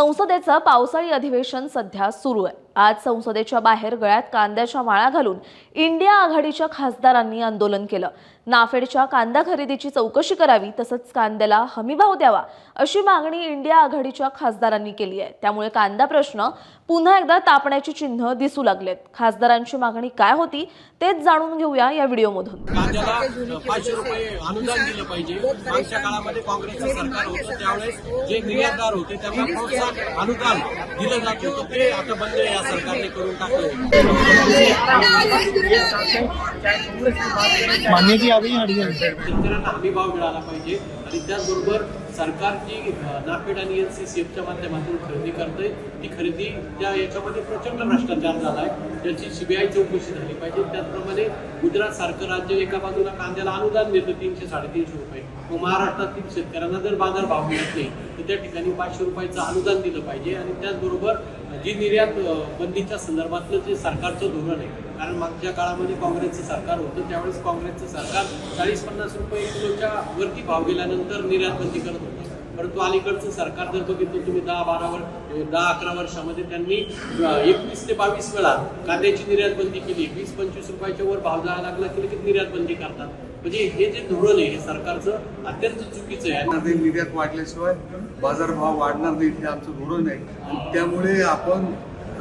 संसदेचं पावसाळी अधिवेशन सध्या सुरू आहे. आज संसदेच्या बाहेर गळ्यात कांद्याच्या माळा घालून इंडिया आघाडीच्या खासदारांनी आंदोलन केलं. नाफेडच्या कांदा खरेदीची चौकशी करावी तसंच कांद्याला हमीभाव द्यावा अशी मागणी इंडिया आघाडीच्या खासदारांनी केली आहे. त्यामुळे कांदा प्रश्न पुन्हा एकदा तापण्याची चिन्ह दिसू लागलेत. खासदारांची मागणी काय होती तेच जाणून घेऊया या व्हिडिओमधून. पाचशे रुपये अनुदान दिलं पाहिजे. मागच्या काळामध्ये काँग्रेसचं सरकार होतं त्यावेळेस जे निर्यातदार होते त्यांना प्रोत्साहन अनुदान दिलं जात होतं. ते आता बंद या सरकारने करून टाकलं. मान्य की भाव मिळाला पाहिजे आणि त्याचबरोबर सरकार जी नाफेड आणि एन सी सी एफच्या माध्यमातून खरेदी करते ती खरेदी त्या याच्यामध्ये प्रचंड भ्रष्टाचार झाला आहे त्याची सीबीआय चौकशी झाली पाहिजे. त्याचप्रमाणे गुजरात सारखं राज्य एका बाजूला कांद्याला अनुदान देतं तीनशे साडेतीनशे रुपये. मग महाराष्ट्रातील शेतकऱ्यांना जर बाजार भाव मिळत नाही तर त्या ठिकाणी पाचशे रुपयाचं अनुदान दिलं पाहिजे. आणि त्याचबरोबर जी निर्यात बंदीच्या संदर्भातलं जे सरकारचं धोरण आहे कारण मागच्या काळामध्ये काँग्रेसचं सरकार होतं त्यावेळेस काँग्रेसचं सरकार चाळीस पन्नास रुपये किलोच्या वरती भाव गेल्यानंतर निर्यातबंदी करत होतं. परंतु अलीकडचं सरकार जर बघितलं तुम्ही दहा बारा वर्ष दहा अकरा वर्षामध्ये त्यांनी एकवीस ते बावीस वेळा कांद्याची निर्यातबंदी केली. वीस पंचवीस रुपयाच्या वर भाव जायला लागला की लगेच निर्यातबंदी करतात. म्हणजे हे जे धोरण आहे हे सरकारचं अत्यंत चुकीचं आहे. निर्यात वाढल्याशिवाय बाजारभाव वाढणार नाही हे आमचं धोरण आहे. त्यामुळे आपण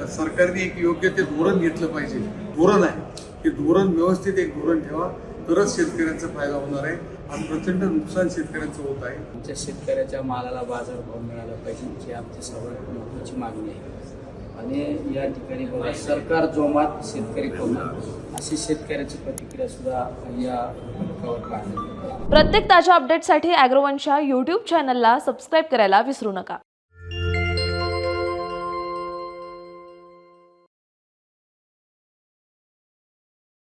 सरकारने एक योग्य ते धोरण घेतलं पाहिजे. धोरण आहे. ते धोरण व्यवस्थित एक धोरण ठेवा. तरच शेतकऱ्यांचा फायदा होणार आहे आज प्रचंड नुकसान शेतकऱ्यांचं होत आहे. आमच्या शेतकऱ्याच्या मालाला बाजारभाव मिळाला पाहिजे ही आमची सर्वात महत्त्वाची मागणी आहे. आणि या ठिकाणी बघा सरकार जोमात शेतकरी कोमात अशी शेतकऱ्याची प्रतिक्रिया सुद्धा या. प्रत्येक ताज्या अपडेटसाठी अॅग्रोवनच्या यूट्यूब चॅनलला सबस्क्राईब करायला विसरू नका.